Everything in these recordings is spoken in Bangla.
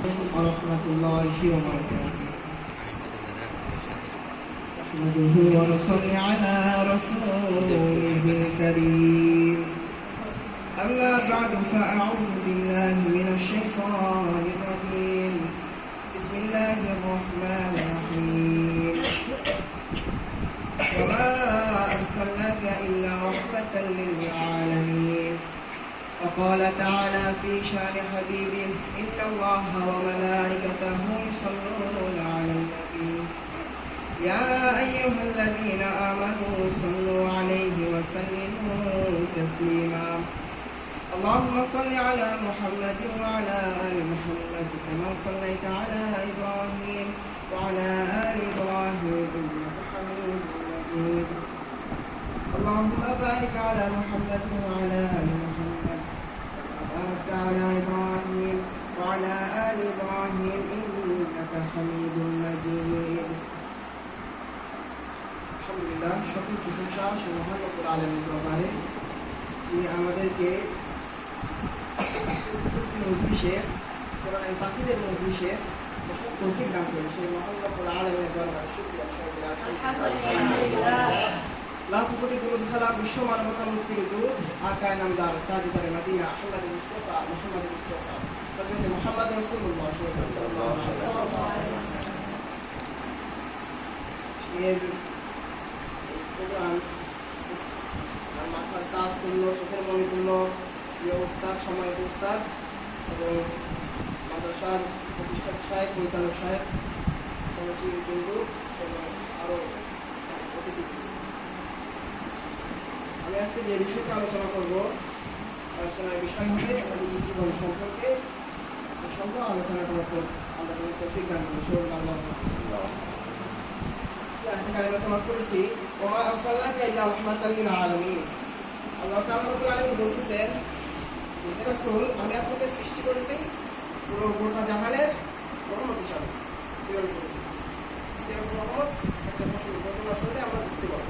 ورحمة الله وبركاته. نحمده ونصلي على رسوله الكريم. أما بعد فأعوذ بالله من الشيطان الرجيم. بسم الله وقال تعالى في شأن حبيبه إن الله وملائكته يصلون على النبي. يا أيها الذين آمنوا صلوا عليه وسلموا تسليما. اللهم صل على محمد وعلى آل محمد كما صليت على إبراهيم وعلى آل إبراهيم إنك حميد مجيد. اللهم بارك على محمد وعلى آل محمد وبارك على إبراهيم وعلى آل إبراهيم إنك حميد مجيد আলহামদুলিল্লাহ সকল প্রশংসা সে মহান রব্বুল আলামিনের দরবারে তিনি আমাদেরকে মজলিসে কোরআনের পাখিদের মজলিসে তৌফিক দান করে সেই মহান রব্বুল আলামিনের দরবারে শুকরিয়া লাখ কোটি সালাম বিশ্ব মানবতা মুক্তির দূত আর কায়নামদার তাজদারে মদিনা আহমদ মুস্তাফা, মুহাম্মদ মুস্তাফা। হযরত মুহাম্মদ রাসূলুল্লাহ এর মাথার কাজ করল চোখের মনে উস্তাদ সময় উস্তাদ এবং মাদ্রাসার প্রতিষ্ঠাতা সাহেব, পরিচালক সাহেব কমিটির বিন্দু এবং আরও অতিথি। আমি আজকে যে বিষয়টা আলোচনা করব, আলোচনার বিষয় হবে আমাদের জীবন সম্পর্কে। সম্পর্কে আলোচনা করার পর আমরা তৌফিক দান করি সব আল্লাহ আজকে আলোচনা করেছি, ওমা আরসালনাকা ইল্লা রাহমাতাল লিল আলামিন। আল্লাহ তাআলা রব্বুল আলামিন বলতেছেন যে আমি আপনাকে সৃষ্টি করেছি পুরো গোটা জাহানের রহমত হিসাবে। প্রেরণ করেছি। রহমত একটা প্রশ্ন ঘটনা আমরা বুঝতে পারব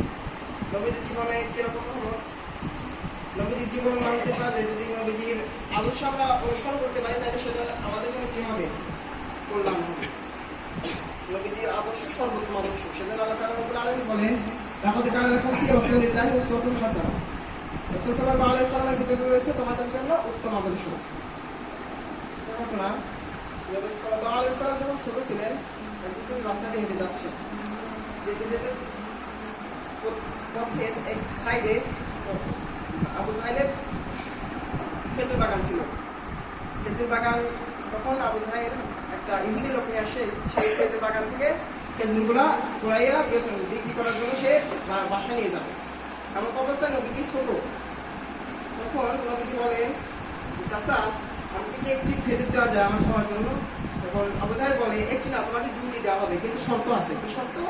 নবীদের জীবনে কীরকম রহমত নবীজির জীবন মানতে পারলে যদি নবীজির আদর্শ আমরা অনুসরণ করতে পারি, তাহলে সেটা আমাদের জন্য কি হবে? কল্যাণ হবে। উত্তম আদর্শ। ঘটনা, নবী সাল্লাল্লাহু আলাইহি সাল্লাম যখন ছোট ছিলেন, একদিন রাস্তা দিয়ে হেঁটে যাচ্ছেন। যেতে যেতে পথের নিয়ে যাবে। এমন অবস্থায় নবীজি ছোট। তখন নবীজি বলেন চাষা আমাকে কি একটি খেজুর দেওয়া যায় খাওয়ার জন্য? তখন আবু জাহেল বলে, একটি না দেওয়া হবে, কিন্তু শর্ত আছে। কি শর্ত?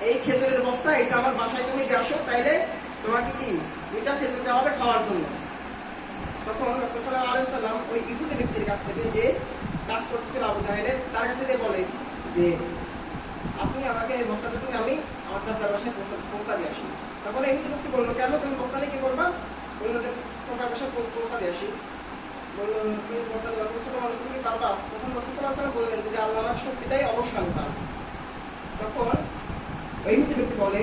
এই খেজুরের বস্তা, এটা আমার বাসায় তুমি আসো, তাইলে তোমাকে কি? দুইটা খেজুর দেওয়া হবে খাওয়ার জন্য। তখন সাল্লাম ওই ইহুদি ব্যক্তির কাছ থেকে যে কাজ করতেছিল আবু জাহেলের, তার কাছে যে বলে যে, আপনি আমাকে এই বস্তাটা তুমি আমি আমার চাচার বাসায় পৌঁছা- দিয়ে আসি। তখন এই ব্যক্তি বলল, কেন? তুমি বস্তা নিয়ে কি করবা? বলল যে, চাচার বাসায় পৌঁছা দিয়ে আসি। বলল, তুমি বস্তা মানুষ, তুমি পারবা? তখন রাসূলুল্লাহ সাল্লাম বললেন যে আল্লাহ আমার শক্তি দেয় অবশ্যই তখন ইহুদি ব্যক্তি বলে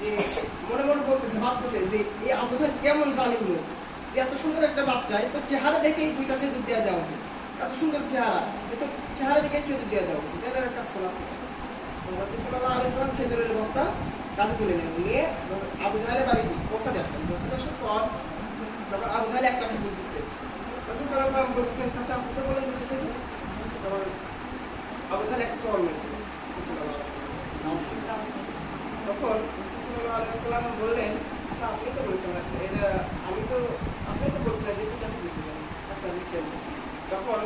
যে মনে মনে বলতেছে, ভাবতেছে যে এই আবু জাহেল কেমন জালিম লোক এত সুন্দর একটা বাচ্চা এত চেহারা দেখেই দুইটা খেজুর দেওয়া দেওয়া উচিত। এত সুন্দর চেহারা এত চেহারা দেখে খেজুর দেওয়া দেওয়া উচিত। এর একটা শোনা আছে। আলাইসালাম খেজুরের বস্তা কাঁধে তুলে নেন। নিয়ে আবু জাহেলের বাড়ি বস্তা দিয়ে আসলেন বস্তা দিয়ে পর তখন আবু জাহেল একটা খেজুর দিচ্ছে। রসুল সাল্লাম বলতেছেন, চাচা আপনাকে বলেন দুটো খেজুর? তখন আবু জাহেল একটা চর নেন তখন সাল্লাম বললেন আপনি তো বলছেন আমি তো, আপনি তো বলছিলেন যে দিবেন দিচ্ছেন তখন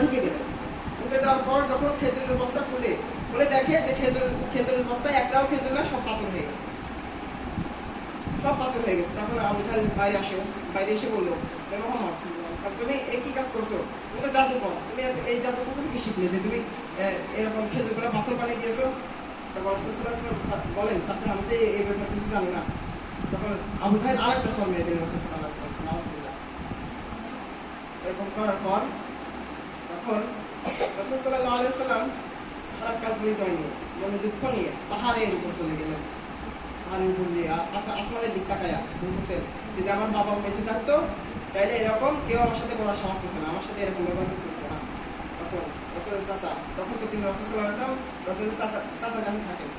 ঢুকে গেলেন পর যখন খেজুরের বস্তা খুলে খুলে দেখে যে খেজুর, খেজুরের বস্তায় একটাও খেজুর সব পাথর হয়ে গেছে। সব পাথর হয়ে গেছে। তখন আবু জাহেল বাইরে আসে বাইরে এসে বলল, "এ মোহাম্মদ সাল্লাল্লাহু তুমি এই কি কাজ করছ? তুমি জাদু কর। তুমি এই জাদু কোথা থেকে শিখলে যে তুমি এরকম খেজুরগুলো পাথর বানিয়ে দিয়েছ? বলেন চাচা, আমি তো এই ব্যাপারে কিছু জানি না। তখন আবু জাহেল আরেকটা চর মেরে দিলেন। এরকম করার পর, তখন রসুল খারাপ কাজ বলিতে হয়নি মনে দুঃখ নিয়ে পাহাড়ের উপর চলে গেলেন। পাহাড়ের উপর দিয়ে আসমানের দিক তাকায়া বলতেছেন, যদি আমার বাবা বেঁচে থাকতো তাইলে এরকম কেউ আমার সাথে বলার সাহস করতো না। আমার সাথে এরকম ব্যবহার করতো না। তখন রসুল চাচা তখন তো তিনি রসুল ওয়াসাল্লাম, রসুল চাচা চাচার থাকেন।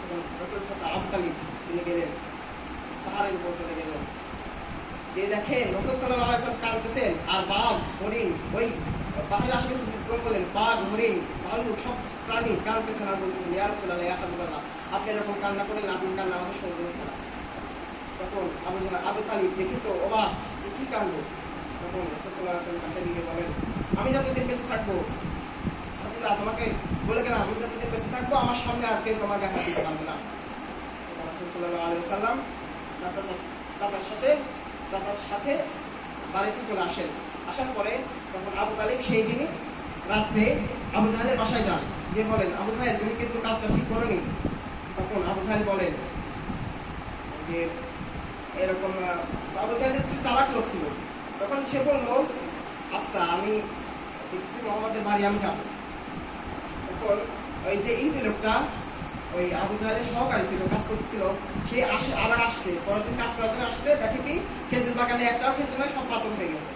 তখন রসুল চাচা আবু তালিব, তিনি গেলেন, পাহাড়ের উপর চলে গেলেন। যে দেখেন রসুল সাল্লাল্লাহু আলাইহি ওয়াসাল্লাম কাঁদতেছেন, আর বাঘ, হরিণ, ওই পাহাড়ের আশেপাশে জঙ্গলের বাঘ, হরিণ ভালু সব প্রাণী কাঁদতেছেন আর বলতেছেন, ইয়া রাসূলুল্লাহ, ইয়া হাবিবাল্লাহ, আপনি এরকম কান্না করেন আপনি কান্না সহ্য হচ্ছে না। তখন আবু আবু তালিব দেখি তো এ কি কাণ্ড তখন রসুল সাল্লাল্লাহু কাছে গিয়ে বলেন আমি যতদিন বেঁচে থাকব। ভাতিজা, তোমাকে বলে গেলাম আমি যতদিন বেঁচে থাকব আমার সামনে আর কেউ তোমাকে হাত দিতে পারবে না। তখন রাসূল সাল্লাল্লাহু আলাইহি ওয়াসাল্লাম চাচার সাথে- বাড়িতে চলে আসেন। আসার পরে তখন আবু তালিব সেই দিনই রাত্রে আবু জাহেলের বাসায় যান। যে বলেন আবু জাহেল তুমি কিন্তু কাজটা ঠিক করোনি? তখন আবু জাহেল বলেন যে এরকম আবু জাহেল একটু চালাক লোক তখন সে বলল আচ্ছা আমি দেখছি মোহাম্মদের বাড়ি, আমি যাব। তখন ওই যে ইহুদি লোকটা, ওই আবু জাহেলের সহকারী ছিল, কাজ করতেছিল, সে আসে, আবার আসছে। পরের দিন কাজ করার জন্য আসছে, দেখে কি খেজুর বাগানে একটাও খেজুর সব পাতন হয়ে গেছে।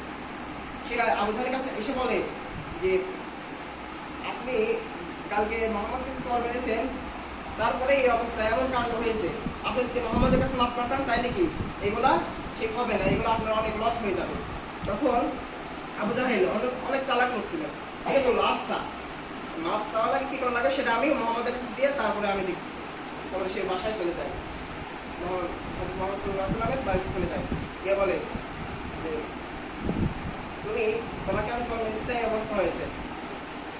সে আবু জাহেলের কাছে এসে বলে যে, আপনি কালকে মোহাম্মদকে চর মেরেছেন, তারপরে এই অবস্থা এমন কাণ্ড হয়েছে। আপনি যদি মোহাম্মদের কাছে মাপ পাঠান তাইলে কি? এগুলা ঠিক হবে না, এগুলো আপনার অনেক লস হয়ে যাবে। তখন আবু জাহেল অনেক অনেক চালাক লোক ছিলেন। বলল আচ্ছা মাপ চাওয়া লাগে, কি করা লাগে সেটা আমি মোহাম্মদের কাছে দিয়ে তারপরে আমি দেখতেছি তারপরে সে বাসায় চলে যায়। চলে যায়। বলে তুমি অবস্থা হয়েছে।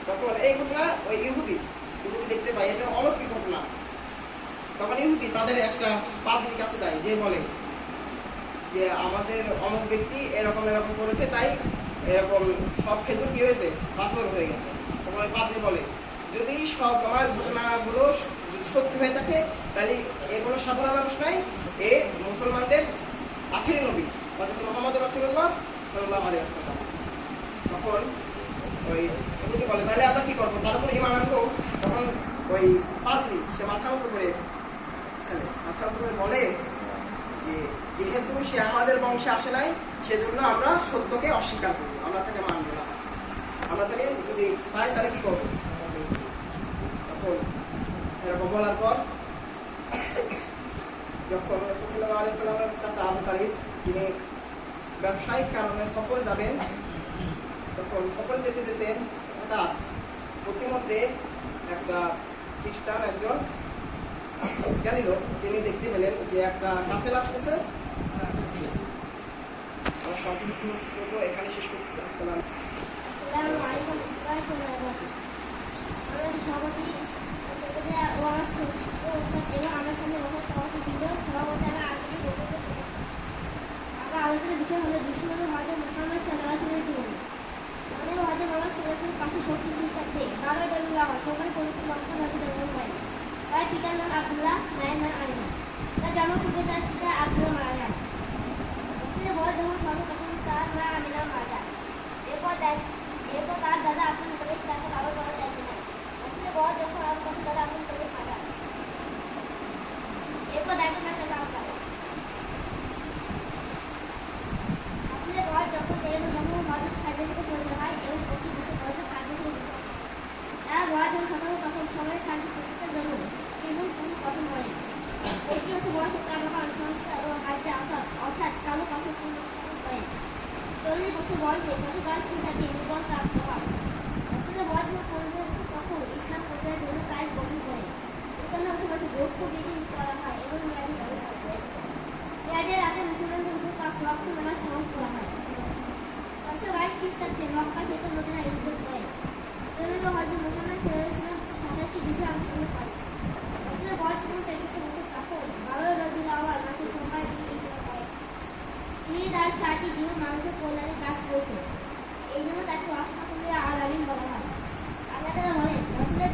তখন এই ওই ইহুদি ইহুদি দেখতে পাই তখন ইহুদি তাদের একটা পাদ্রির কাছে যায়, যে বলে যে আমাদের অমুক ব্যক্তি এরকম এরকম করেছে, তাই এরকম সব খেজুর কি হয়েছে? পাথর হয়ে গেছে। তখন পাদ্রি বলে, যদি সব আমার ঘটনাগুলো যদি সত্যি হয়ে থাকে, তাহলে এ কোনো সাধারণ মানুষ নাই, এ মুসলমানদের আখির নবী অর্থাৎ মোহাম্মদ রসুল্লাহ সাল্লাহ আলী আসসালাম তখন ওই যদি বলে, তাহলে আমরা কি করব? তার উপর ইমান আনব? তখন ওই পাদ্রি সে মাথা উঁচু করে ফেলে। মাথা উঁচু বলে যে যেহেতু সে আমাদের বংশে আসে নাই, সেজন্য আমরা সত্যকে অস্বীকার করব আমরা তাকে মানবো না। আমরা তাকে যদি পাই, তাহলে কি করব? তখন এরকম বলার পর যখন রসুল্লাহ আলিয়া সাল্লামের চাচা আবু তালিব তিনি ব্যবসায়িক কারণে সফরে যাবেন, তখন সফরে যেতে যেতে হঠাৎ প্রতিমধ্যে একটা খ্রিস্টান একজন লোক তিনি দেখতে পেলেন যে একটা কাফেলা আসতেছে। আমার সম্পূর্ণ এখানে শেষ করছি আসসালাম আসসালামু আলাইকুম ওয়া রাহমাতুল্লাহি ওয়া বারাকাতুহু। আমাদের সভাপতি সেক্রেটারি ও আমার ছোট ওস্তাদ এবং আমার সামনে বসা সভাপতি বৃন্দ সভাপতি আমার আগে বক্তব্য শুনেছি আমার আলোচনার বিষয় হলো মুহাম্মদ জীবনী আমাদের মোহাম্মদ সরকারি মক্কা নদী জন্মগ্রহণ করেন তার পিতার নাম আব্দুল্লাহ, মায়ের নাম আমিনা তার জন্মপূর্বে তার পিতা আব্দুল্লাহ মারা যান রসুলের বয়স যখন সর্বপ্রথম তার মা আমিনা মারা যান এরপর এরপর তার দাদা আব্দুল মুতালিব তাকে বাবার বাবার দায়িত্ব নেন রসুলের বয়স যখন আরও তখন দাদা আব্দুল মুতালিব মারা। এরপর দায়িত্ব নেন তার বাবা। রসুলের বয়স যখন তেরো তখন হঠাৎ খাদ্যের সাথে পরিচিত হয় এবং পঁচিশ বছর বয়সে খাদ্যের সাথে। তার বয়স যখন সতেরো তখন সবাই শান্তি প্রতিষ্ঠার জন্য কিন্তু তিনি গঠন করেন পঁচিশ বছর বয়সে তার সংস্কার অর্থাৎ চল্লিশ বছর প্রাপ্ত করে হয় এবং মেয়াদি ব্যবহার আগে মুসলমানদের করা হয় ছশো বাইশ খ্রিস্টাব্দে যুদ্ধে অংশগ্রহণ তিনি তার সাতটি জীবন মানুষের কল্যাণে কাজ করেছেন এই জন্য তাকে রহমাতুল্লাহ আলামিন বলা হয়। আল্লাহ তাআলা বলেন রসুলের